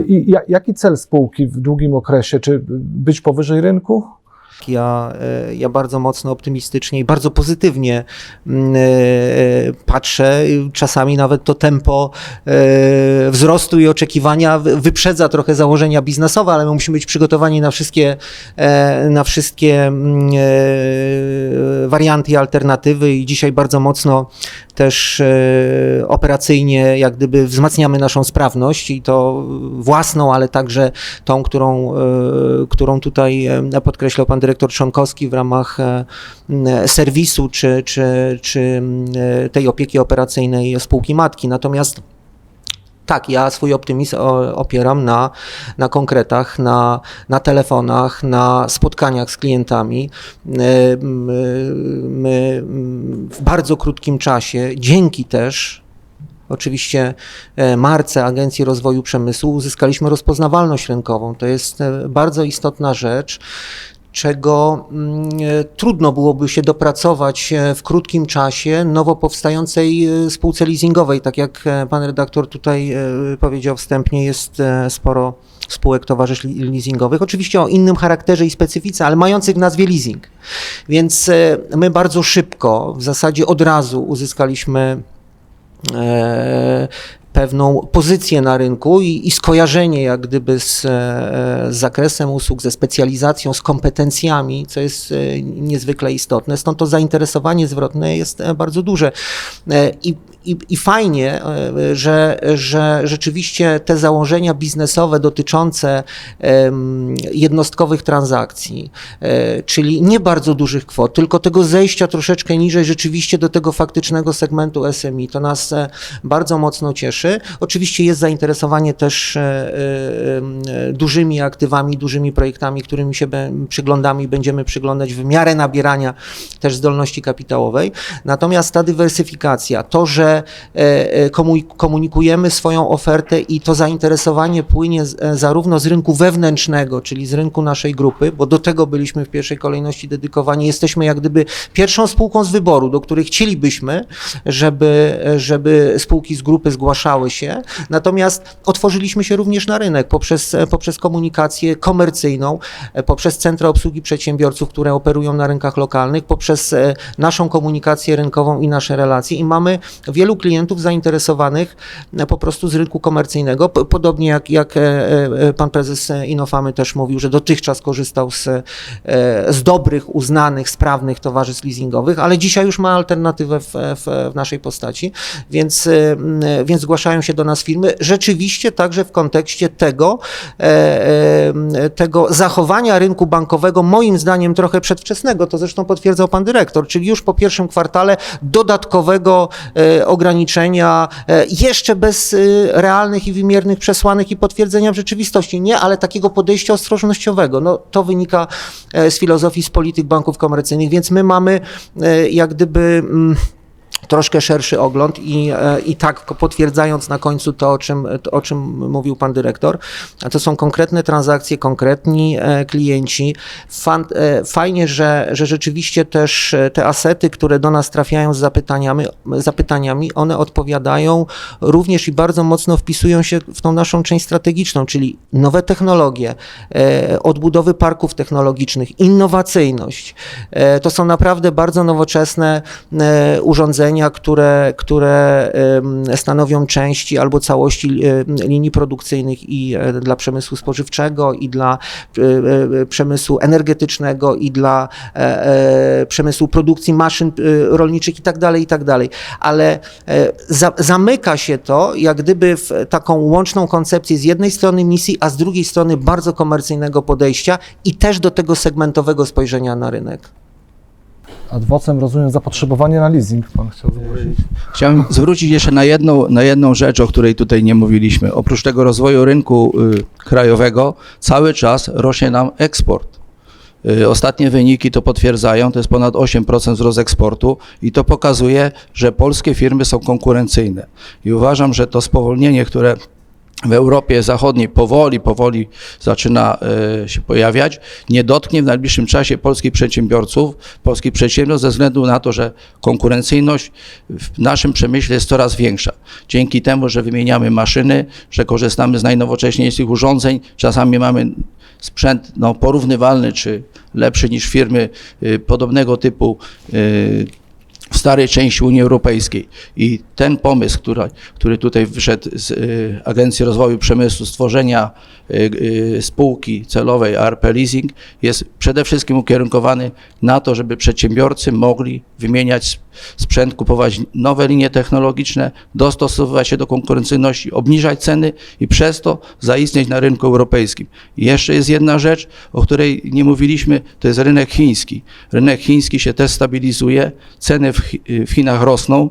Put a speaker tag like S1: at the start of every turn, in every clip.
S1: I ja- jaki cel spółki w długim okresie? Czy być powyżej rynku?
S2: Ja, e, ja bardzo mocno optymistycznie i bardzo pozytywnie mm, e, patrzę. Czasami nawet to tempo e, wzrostu i oczekiwania wy- wyprzedza trochę założenia biznesowe, ale my musimy być przygotowani na wszystkie, e, na wszystkie mm, e, warianty i alternatywy i dzisiaj bardzo mocno też e, operacyjnie jak gdyby wzmacniamy naszą sprawność i to własną, ale także tą, którą, e, którą tutaj e, podkreślał pan dyrektor Trzonkowski w ramach e, m, serwisu czy, czy, czy e, tej opieki operacyjnej spółki matki. Natomiast tak, ja swój optymizm opieram na, na konkretach, na, na telefonach, na spotkaniach z klientami. E, My w bardzo krótkim czasie, dzięki też oczywiście e, marce Agencji Rozwoju Przemysłu, uzyskaliśmy rozpoznawalność rynkową. To jest e, bardzo istotna rzecz czego mm, e, trudno byłoby się dopracować e, w krótkim czasie nowo powstającej e, spółce leasingowej. Tak jak pan redaktor tutaj powiedział wstępnie, jest sporo spółek towarzysz leasingowych, oczywiście o innym charakterze i specyfice, ale mających w nazwie leasing. Więc my bardzo szybko, w zasadzie od razu uzyskaliśmy pewną pozycję na rynku i, i skojarzenie jak gdyby z, e, z zakresem usług, ze specjalizacją, z kompetencjami, co jest e, niezwykle istotne. Stąd to zainteresowanie zwrotne jest e, bardzo duże. I, i, i fajnie, e, że, że rzeczywiście te założenia biznesowe dotyczące jednostkowych transakcji, e, czyli nie bardzo dużych kwot, tylko tego zejścia troszeczkę niżej rzeczywiście do tego faktycznego segmentu SMI, to nas e, bardzo mocno cieszy. Oczywiście jest zainteresowanie też dużymi aktywami, dużymi projektami, którymi się przyglądamy i będziemy przyglądać w miarę nabierania też zdolności kapitałowej. Natomiast ta dywersyfikacja, to, że e, e, komu- komunikujemy swoją ofertę i to zainteresowanie płynie e, zarówno z rynku wewnętrznego, czyli z rynku naszej grupy, bo do tego byliśmy w pierwszej kolejności dedykowani. Jesteśmy jak gdyby pierwszą spółką z wyboru, do której chcielibyśmy, żeby, żeby spółki z grupy zgłaszały się. Natomiast otworzyliśmy się również na rynek poprzez, poprzez komunikację komercyjną, poprzez centra obsługi przedsiębiorców, które operują na rynkach lokalnych, poprzez naszą komunikację rynkową i nasze relacje. I mamy wielu klientów zainteresowanych e, po prostu z rynku komercyjnego. Podobnie jak, jak e, e, pan prezes Inofamy też mówił, że dotychczas korzystał z, z dobrych, uznanych, sprawnych towarzystw leasingowych, ale dzisiaj już ma alternatywę w, w, w naszej postaci, więc, więc zgłaszają się do nas firmy. Rzeczywiście także w kontekście tego, tego zachowania rynku bankowego, moim zdaniem trochę przedwczesnego, to zresztą potwierdzał pan dyrektor, czyli już po pierwszym kwartale dodatkowego ograniczenia, e, jeszcze bez e, realnych i wymiernych przesłanek i potwierdzenia w rzeczywistości. Nie, ale takiego podejścia ostrożnościowego. No, to wynika e, z filozofii, z polityk banków komercyjnych, więc my mamy jak gdyby. Troszkę szerszy ogląd i, e, i tak potwierdzając na końcu to, o czym, to, o czym mówił pan dyrektor, to są konkretne transakcje, konkretni e, klienci. Fan, e, fajnie, że, że rzeczywiście też te asety, które do nas trafiają z zapytaniami, zapytaniami, one odpowiadają również i bardzo mocno wpisują się w tą naszą część strategiczną, czyli nowe technologie, odbudowy parków technologicznych, innowacyjność. To są naprawdę bardzo nowoczesne e, urządzenia, które, które stanowią części albo całości e, linii produkcyjnych i e, dla przemysłu spożywczego, i dla e, przemysłu energetycznego, i dla przemysłu produkcji maszyn rolniczych i tak dalej, i tak dalej. Ale za, zamyka się to jak gdyby w taką łączną koncepcję z jednej strony misji, a z drugiej strony bardzo komercyjnego podejścia i też do tego segmentowego spojrzenia na rynek.
S1: Adwocem rozumiem zapotrzebowanie na leasing, pan chciał zgłosić.
S3: Chciałem zwrócić jeszcze na jedną, na jedną rzecz, o której tutaj nie mówiliśmy. Oprócz tego rozwoju rynku y, krajowego, cały czas rośnie nam eksport. Y, Ostatnie wyniki to potwierdzają, to jest ponad 8% wzrost eksportu i to pokazuje, że polskie firmy są konkurencyjne. I uważam, że to spowolnienie, które w Europie Zachodniej powoli, powoli zaczyna e, się pojawiać, nie dotknie w najbliższym czasie polskich przedsiębiorców, polskich przedsiębiorstw ze względu na to, że konkurencyjność w naszym przemyśle jest coraz większa. Dzięki temu, że wymieniamy maszyny, że korzystamy z najnowocześniejszych urządzeń, czasami mamy sprzęt no, porównywalny czy lepszy niż firmy y, podobnego typu y, w starej części Unii Europejskiej. I ten pomysł, który, który tutaj wyszedł z y, Agencji Rozwoju Przemysłu, stworzenia y, y, spółki celowej ARP Leasing, jest przede wszystkim ukierunkowany na to, żeby przedsiębiorcy mogli wymieniać sp- sprzęt, kupować nowe linie technologiczne, dostosowywać się do konkurencyjności, obniżać ceny i przez to zaistnieć na rynku europejskim. I jeszcze jest jedna rzecz, o której nie mówiliśmy, to jest rynek chiński. Rynek chiński się też stabilizuje, ceny w, w Chinach rosną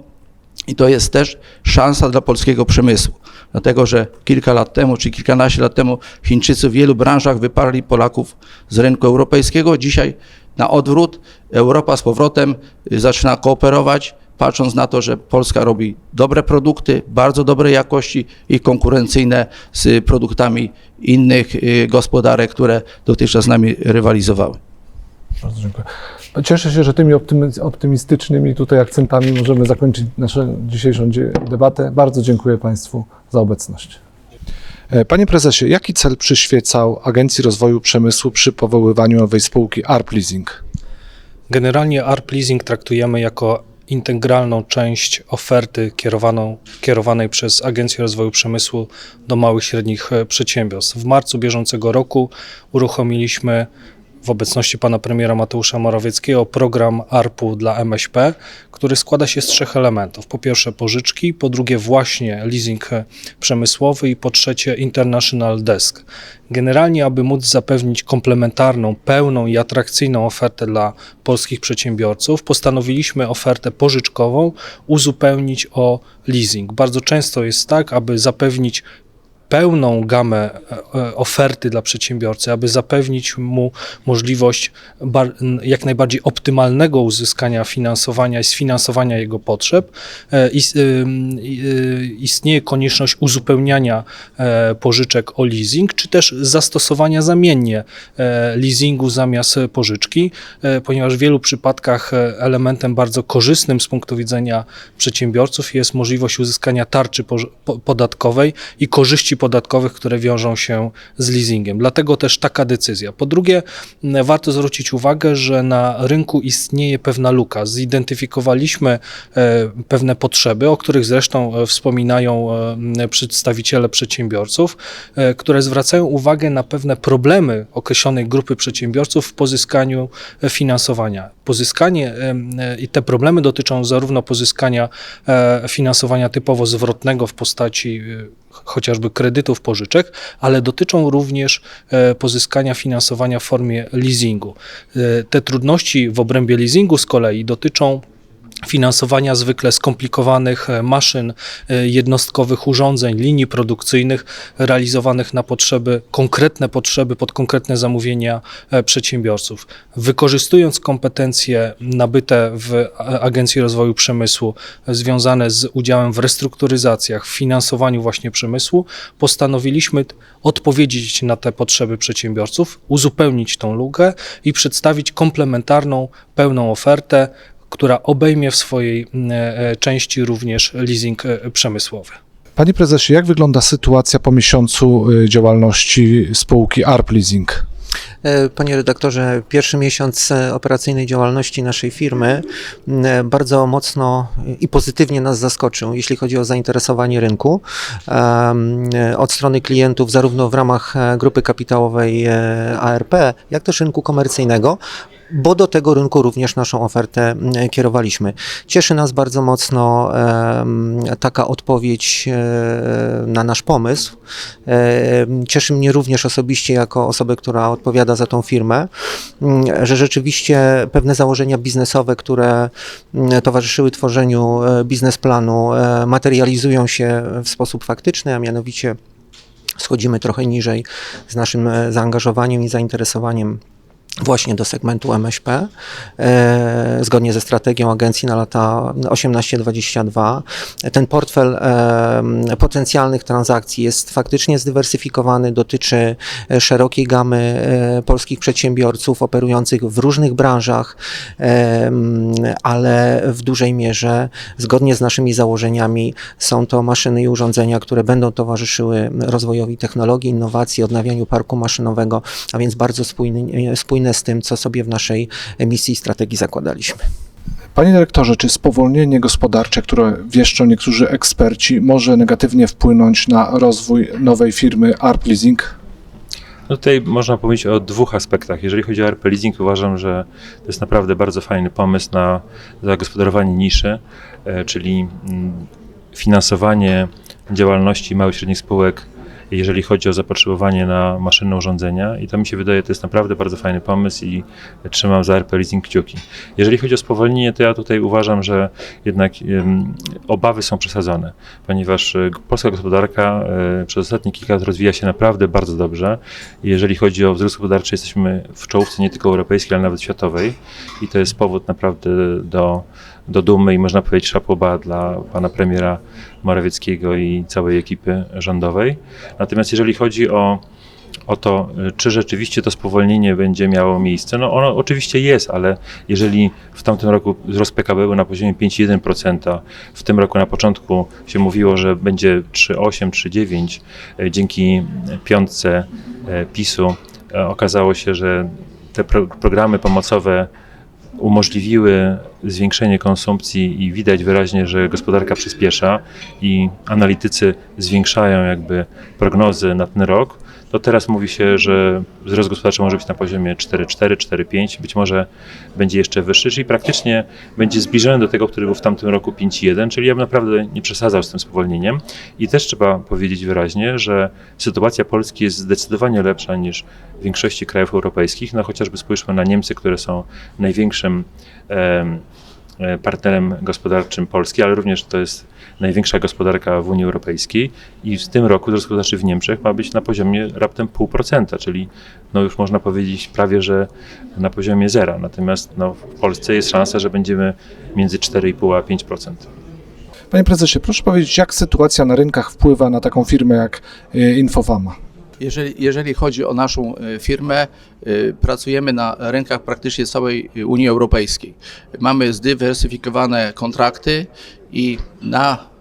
S3: i to jest też szansa dla polskiego przemysłu. Dlatego, że kilka lat temu, czy kilkanaście lat temu Chińczycy w wielu branżach wyparli Polaków z rynku europejskiego. Dzisiaj na odwrót Europa z powrotem y, zaczyna kooperować, patrząc na to, że Polska robi dobre produkty, bardzo dobrej jakości i konkurencyjne z produktami innych y, gospodarek, które dotychczas z nami rywalizowały.
S1: Bardzo dziękuję. Cieszę się, że tymi optymistycznymi tutaj akcentami możemy zakończyć naszą dzisiejszą debatę. Bardzo dziękuję Państwu za obecność. E, Panie prezesie, jaki cel przyświecał Agencji Rozwoju Przemysłu przy powoływaniu nowej spółki ARP Leasing?
S4: Generalnie ARP Leasing traktujemy jako integralną część oferty kierowaną, kierowanej przez Agencję Rozwoju Przemysłu do małych i średnich e, przedsiębiorstw. W marcu bieżącego roku uruchomiliśmy w obecności pana premiera Mateusza Morawieckiego program ARP-u dla MŚP, który składa się z trzech elementów. Po pierwsze pożyczki, po drugie właśnie leasing przemysłowy i po trzecie International Desk. Generalnie, aby móc zapewnić komplementarną, pełną i atrakcyjną ofertę dla polskich przedsiębiorców, postanowiliśmy ofertę pożyczkową uzupełnić o leasing. Bardzo często jest tak, aby zapewnić pełną gamę e, e, oferty dla przedsiębiorcy, aby zapewnić mu możliwość jak najbardziej optymalnego uzyskania finansowania i sfinansowania jego potrzeb. E, Istnieje konieczność uzupełniania pożyczek o leasing, czy też zastosowania zamiennie leasingu zamiast pożyczki, ponieważ w wielu przypadkach elementem bardzo korzystnym z punktu widzenia przedsiębiorców jest możliwość uzyskania tarczy podatkowej i korzyści podatkowych, które wiążą się z leasingiem. Dlatego też taka decyzja. Po drugie, warto zwrócić uwagę, że na rynku istnieje pewna luka. Zidentyfikowaliśmy e, pewne potrzeby, o których zresztą e, wspominają e, przedstawiciele przedsiębiorców, które zwracają uwagę na pewne problemy określonej grupy przedsiębiorców w pozyskaniu finansowania. Pozyskanie i te problemy dotyczą zarówno pozyskania finansowania typowo zwrotnego w postaci chociażby kredytów, pożyczek, ale dotyczą również e, pozyskania finansowania w formie leasingu. E, Te trudności w obrębie leasingu z kolei dotyczą finansowania zwykle skomplikowanych e, maszyn, e, jednostkowych urządzeń, linii produkcyjnych realizowanych na potrzeby, konkretne potrzeby pod konkretne zamówienia e, przedsiębiorców. Wykorzystując kompetencje nabyte w Agencji Rozwoju Przemysłu związane z udziałem w restrukturyzacjach, w finansowaniu właśnie przemysłu, postanowiliśmy odpowiedzieć na te potrzeby przedsiębiorców, uzupełnić tą lukę i przedstawić komplementarną, pełną ofertę, która obejmie w swojej m, e, części również leasing e, przemysłowy.
S1: Panie prezesie, jak wygląda sytuacja po miesiącu y, działalności spółki ARP Leasing?
S2: E, Panie redaktorze, pierwszy miesiąc e, operacyjnej działalności naszej firmy m, e, bardzo mocno i pozytywnie nas zaskoczył, jeśli chodzi o zainteresowanie rynku e, od strony klientów, zarówno w ramach e, grupy kapitałowej e, ARP, jak też rynku komercyjnego. Bo do tego rynku również naszą ofertę m, kierowaliśmy. Cieszy nas bardzo mocno taka odpowiedź e, na nasz pomysł. Cieszy mnie również osobiście, jako osobę, która odpowiada za tą firmę, mm, że rzeczywiście pewne założenia biznesowe, które mm, towarzyszyły tworzeniu e, biznesplanu, e, materializują się w sposób faktyczny, a mianowicie schodzimy trochę niżej z naszym zaangażowaniem i zainteresowaniem właśnie do segmentu MŚP, e, zgodnie ze strategią agencji na lata 18-22. Ten portfel e, potencjalnych transakcji jest faktycznie zdywersyfikowany, dotyczy e, szerokiej gamy polskich przedsiębiorców operujących w różnych branżach, ale w dużej mierze, zgodnie z naszymi założeniami, są to maszyny i urządzenia, które będą towarzyszyły rozwojowi technologii, innowacji, odnawianiu parku maszynowego, a więc bardzo spójny, spójne z tym, co sobie w naszej misji i strategii zakładaliśmy.
S1: Panie dyrektorze, czy spowolnienie gospodarcze, które wieszczą niektórzy eksperci, może negatywnie wpłynąć na rozwój nowej firmy ARP Leasing?
S5: No tutaj można powiedzieć o dwóch aspektach. Jeżeli chodzi o RP Leasing, uważam, że to jest naprawdę bardzo fajny pomysł na zagospodarowanie niszy, e, czyli mm, finansowanie działalności małych i średnich spółek, jeżeli chodzi o zapotrzebowanie na maszynne urządzenia. I to mi się wydaje, to jest naprawdę bardzo fajny pomysł i trzymam za RP Leasing kciuki. Jeżeli chodzi o spowolnienie, to ja tutaj uważam, że jednak em, obawy są przesadzone, ponieważ e, polska gospodarka e, przez ostatnie kilka lat rozwija się naprawdę bardzo dobrze. Jeżeli chodzi o wzrost gospodarczy, jesteśmy w czołówce nie tylko europejskiej, ale nawet światowej i to jest powód naprawdę do, do dumy i można powiedzieć szapoba dla pana premiera Morawieckiego i całej ekipy rządowej. Natomiast jeżeli chodzi o o to, czy rzeczywiście to spowolnienie będzie miało miejsce. No ono oczywiście jest, ale jeżeli w tamtym roku wzrost PKB był na poziomie 5,1%, w tym roku na początku się mówiło, że będzie 3,8, 3,9, y, dzięki piątce y, PiSu y, okazało się, że te pro programy pomocowe umożliwiły zwiększenie konsumpcji i widać wyraźnie, że gospodarka przyspiesza i analitycy zwiększają jakby prognozy na ten rok, to teraz mówi się, że wzrost gospodarczy może być na poziomie 4,4, 4,5, być może będzie jeszcze wyższy, czyli praktycznie będzie zbliżony do tego, który był w tamtym roku 5,1, czyli ja bym naprawdę nie przesadzał z tym spowolnieniem. I też trzeba powiedzieć wyraźnie, że sytuacja Polski jest zdecydowanie lepsza niż w większości krajów europejskich. No chociażby spójrzmy na Niemcy, które są największym em, partnerem gospodarczym Polski, ale również to jest największa gospodarka w Unii Europejskiej i w tym roku wzrost gospodarczy w Niemczech ma być na poziomie raptem 0,5%, czyli no już można powiedzieć prawie, że na poziomie zera. Natomiast no, w Polsce jest szansa, że będziemy między 4,5 a 5%.
S1: Panie prezesie, proszę powiedzieć, jak sytuacja na rynkach wpływa na taką firmę jak y, Infowama?
S3: Jeżeli, jeżeli chodzi o naszą e, firmę, e, pracujemy na rynkach praktycznie całej Unii Europejskiej. Mamy zdywersyfikowane kontrakty i na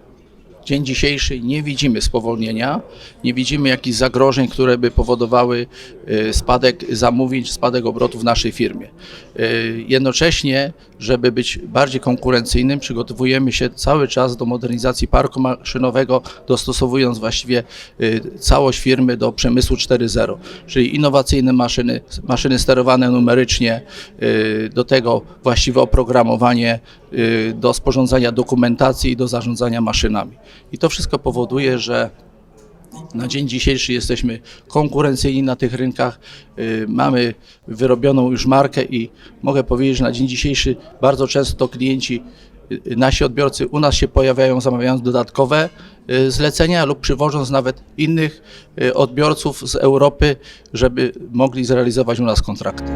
S3: dzień dzisiejszy nie widzimy spowolnienia, nie widzimy jakichś zagrożeń, które by powodowały e, spadek zamówień, spadek obrotów w naszej firmie. E, Jednocześnie, żeby być bardziej konkurencyjnym, przygotowujemy się cały czas do modernizacji parku maszynowego, dostosowując właściwie e, całość firmy do przemysłu 4.0, czyli innowacyjne maszyny, maszyny sterowane numerycznie, do tego właściwe oprogramowanie do sporządzania dokumentacji i do zarządzania maszynami. I to wszystko powoduje, że na dzień dzisiejszy jesteśmy konkurencyjni na tych rynkach, y, mamy wyrobioną już markę i mogę powiedzieć, że na dzień dzisiejszy bardzo często klienci, y, nasi odbiorcy u nas się pojawiają zamawiając dodatkowe y, zlecenia lub przywożąc nawet innych y, odbiorców z Europy, żeby mogli zrealizować u nas kontrakty.